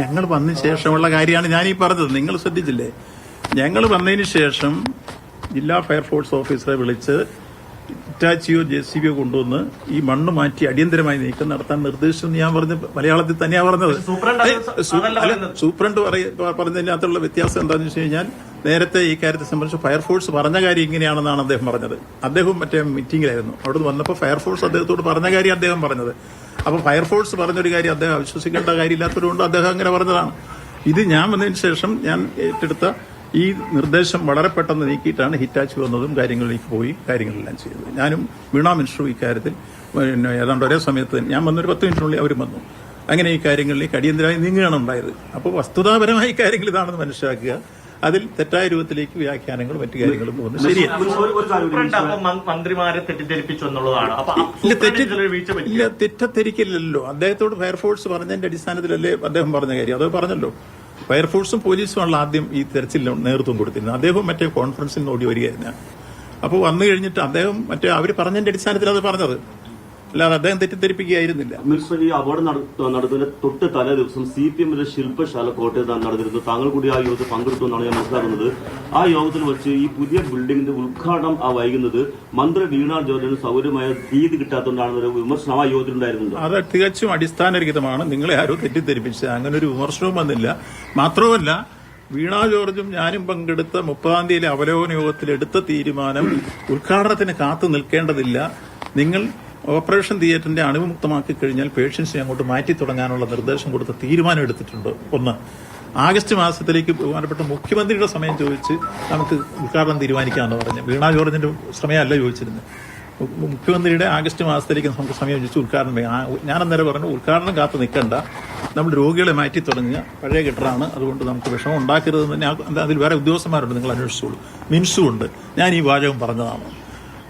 ഞങ്ങൾ വന്നതിന് ശേഷമുള്ള കാര്യമാണ് ഞാൻ ഈ പറഞ്ഞത്. നിങ്ങൾ ശ്രദ്ധിച്ചില്ലേ? ഞങ്ങൾ വന്നതിന് ശേഷം ജില്ലാ ഫയർഫോഴ്സ് ഓഫീസറെ വിളിച്ച് ഇറ്റാച്ചിയോ ജെ സി ബിയോ കൊണ്ടുവന്ന് ഈ മണ്ണ് മാറ്റി അടിയന്തരമായി നീക്കം നടത്താൻ നിർദ്ദേശിച്ചെന്ന് ഞാൻ പറഞ്ഞ മലയാളത്തിൽ തന്നെയാ പറഞ്ഞത്. സൂപ്രണ്ട് പറഞ്ഞതിനകത്തുള്ള വ്യത്യാസം എന്താണെന്ന് വെച്ച് കഴിഞ്ഞാൽ നേരത്തെ ഈ കാര്യത്തെ സംബന്ധിച്ച് ഫയർഫോഴ്സ് പറഞ്ഞ കാര്യം ഇങ്ങനെയാണെന്നാണ് അദ്ദേഹം പറഞ്ഞത്. അദ്ദേഹം മറ്റേ മീറ്റിംഗിലായിരുന്നു. അവിടുന്ന് വന്നപ്പോൾ ഫയർഫോഴ്സ് അദ്ദേഹത്തോട് പറഞ്ഞ കാര്യം അദ്ദേഹം പറഞ്ഞത്. അപ്പോൾ ഫയർഫോഴ്സ് പറഞ്ഞൊരു കാര്യം അദ്ദേഹം അവിശ്വസിക്കേണ്ട കാര്യമില്ലാത്തതുകൊണ്ട് അദ്ദേഹം അങ്ങനെ പറഞ്ഞതാണ്. ഇത് ഞാൻ വന്നതിന് ശേഷം ഞാൻ ഏറ്റെടുത്ത ഈ നിർദ്ദേശം വളരെ പെട്ടെന്ന് നീക്കിയിട്ടാണ് ഹിറ്റാച്ച് വന്നതും കാര്യങ്ങളിലേക്ക് പോയി കാര്യങ്ങളെല്ലാം ചെയ്തത്. ഞാനും വീണാ മിനിസ്റ്ററും ഇക്കാര്യത്തിൽ പിന്നെ ഏതാണ്ട് ഒരേ സമയത്ത് ഞാൻ വന്നൊരു പത്ത് മിനിറ്റിനുള്ളിൽ അവരും വന്നു. അങ്ങനെ ഈ കാര്യങ്ങളിലേക്ക് അടിയന്തരമായി നീങ്ങുകയാണ് ഉണ്ടായത്. അപ്പോൾ വസ്തുതാപരമായി കാര്യങ്ങൾ ഇതാണെന്ന് മനസ്സിലാക്കുക. അതിൽ തെറ്റായ രൂപത്തിലേക്ക് വ്യാഖ്യാനങ്ങളും മറ്റു കാര്യങ്ങളും പോകുന്നു ശരിയാണ് മന്ത്രിമാരെ തെറ്റിദ്ധരിപ്പിച്ചു എന്നുള്ളതാണ്. ഇല്ല അദ്ദേഹത്തോട് ഫയർഫോഴ്സ് പറഞ്ഞതിന്റെ അടിസ്ഥാനത്തിലല്ലേ അദ്ദേഹം പറഞ്ഞ കാര്യം. അതോ പറഞ്ഞല്ലോ. ഫയർഫോഴ്സും പോലീസുമാണല്ലോ ആദ്യം ഈ തെരച്ചിൽ നേതൃത്വം കൊടുത്തിരുന്നത്. അദ്ദേഹം മറ്റേ കോൺഫറൻസിൽ നിന്ന് ഓടി വരികയായിരുന്നു. അപ്പോൾ വന്നു കഴിഞ്ഞിട്ട് അദ്ദേഹം മറ്റേ അവർ പറഞ്ഞതിന്റെ അടിസ്ഥാനത്തിൽ അത് പറഞ്ഞത്. അല്ലാതെ അദ്ദേഹം തെറ്റിദ്ധരിപ്പിക്കുകയായിരുന്നില്ല. അമിത്ഷാ ഈ അവാർഡ് തൊട്ട് തലേ ദിവസം സി പി എമ്മിന്റെ ശില്പശാല കോട്ടയത്ത് നടന്നിരുന്നു താങ്കൾ കൂടി ആ യോഗത്തിൽ പങ്കെടുത്തു എന്നാണ് ഞാൻ മനസ്സിലാക്കുന്നത്. ആ യോഗത്തിൽ വെച്ച് ഈ പുതിയ ബിൽഡിംഗിന്റെ ഉദ്ഘാടനം ആ വൈകുന്നത് മന്ത്രി വീണ ജോർജിന് സൗകര്യമായ തീയതി കിട്ടാത്തതുകൊണ്ടാണെന്നൊരു വിമർശനം ആ യോഗത്തിൽ ഉണ്ടായിരുന്നത്. അത് തികച്ചും അടിസ്ഥാനരഹിതമാണ്. നിങ്ങളെ ആരോ തെറ്റിദ്ധരിപ്പിച്ചത് അങ്ങനെ ഒരു വിമർശനവും വന്നില്ല. മാത്രവുമല്ല വീണ ജോർജും ഞാനും പങ്കെടുത്ത മുപ്പതാം തീയതി അവലോകന യോഗത്തിൽ എടുത്ത തീരുമാനം ഉദ്ഘാടനത്തിന് കാത്തു നിൽക്കേണ്ടതില്ല. നിങ്ങൾ ഓപ്പറേഷൻ തിയേറ്ററിന്റെ അണുവിമുക്തമാക്കി കഴിഞ്ഞാൽ പേഷ്യൻസിനെ അങ്ങോട്ട് മാറ്റി തുടങ്ങാനുള്ള നിർദ്ദേശം കൊടുത്ത തീരുമാനം എടുത്തിട്ടുണ്ട്. ഒന്ന് ആഗസ്റ്റ് മാസത്തിലേക്ക് ബഹുമാനപ്പെട്ട മുഖ്യമന്ത്രിയുടെ സമയം ചോദിച്ച് നമുക്ക് ഉദ്ഘാടനം തീരുമാനിക്കാമെന്ന് പറഞ്ഞു. വീണ ജോർജിന്റെ സമയമല്ല ചോദിച്ചിരുന്നത്. മുഖ്യമന്ത്രിയുടെ ആഗസ്റ്റ് മാസത്തിലേക്ക് നമുക്ക് സമയം ചോദിച്ചു ഉദ്ഘാടനം. ഞാൻ അന്നേരം പറഞ്ഞു ഉദ്ഘാടനം കാത്തു നിൽക്കണ്ട. നമ്മൾ രോഗികളെ മാറ്റി തുടങ്ങുക. പഴയ കെട്ടറാണ് അതുകൊണ്ട് നമുക്ക് വിഷമം ഉണ്ടാക്കരുതെന്ന് തന്നെ അതിൽ വേറെ ഉദ്യോഗസ്ഥന്മാരുണ്ട്. നിങ്ങൾ അന്വേഷിച്ചോളൂ. മിൻസും ഉണ്ട് ഞാൻ ഈ വാചകം പറഞ്ഞതാണ്.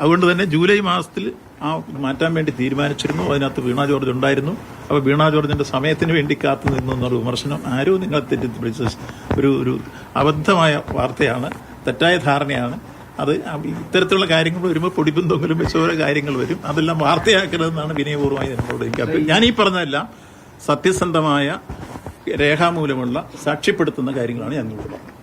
അതുകൊണ്ട് തന്നെ ജൂലൈ മാസത്തിൽ ആ മാറ്റാൻ വേണ്ടി തീരുമാനിച്ചിരുന്നു. അതിനകത്ത് വീണ ജോർജ് ഉണ്ടായിരുന്നു. അപ്പോൾ വീണ ജോർജിന്റെ സമയത്തിന് വേണ്ടി കാത്തു നിന്നു എന്നുള്ള വിമർശനം ആരോ നിങ്ങൾ തെറ്റിദ്ധരിച്ച. ഒരു ഒരു അബദ്ധമായ വാർത്തയാണ്. തെറ്റായ ധാരണയാണ്. അത് ഇത്തരത്തിലുള്ള കാര്യങ്ങൾ വരുമ്പോൾ പൊടിപ്പും തൊങ്ങലും വെച്ച ഓരോ കാര്യങ്ങൾ വരും. അതെല്ലാം വാർത്തയാക്കരുതെന്നാണ് വിനയപൂർവമായി നിങ്ങളോട് എനിക്ക് ഞാൻ ഈ പറഞ്ഞതെല്ലാം സത്യസന്ധമായ രേഖാമൂലമുള്ള സാക്ഷ്യപ്പെടുത്തുന്ന കാര്യങ്ങളാണ് ഞാൻ പറഞ്ഞത്.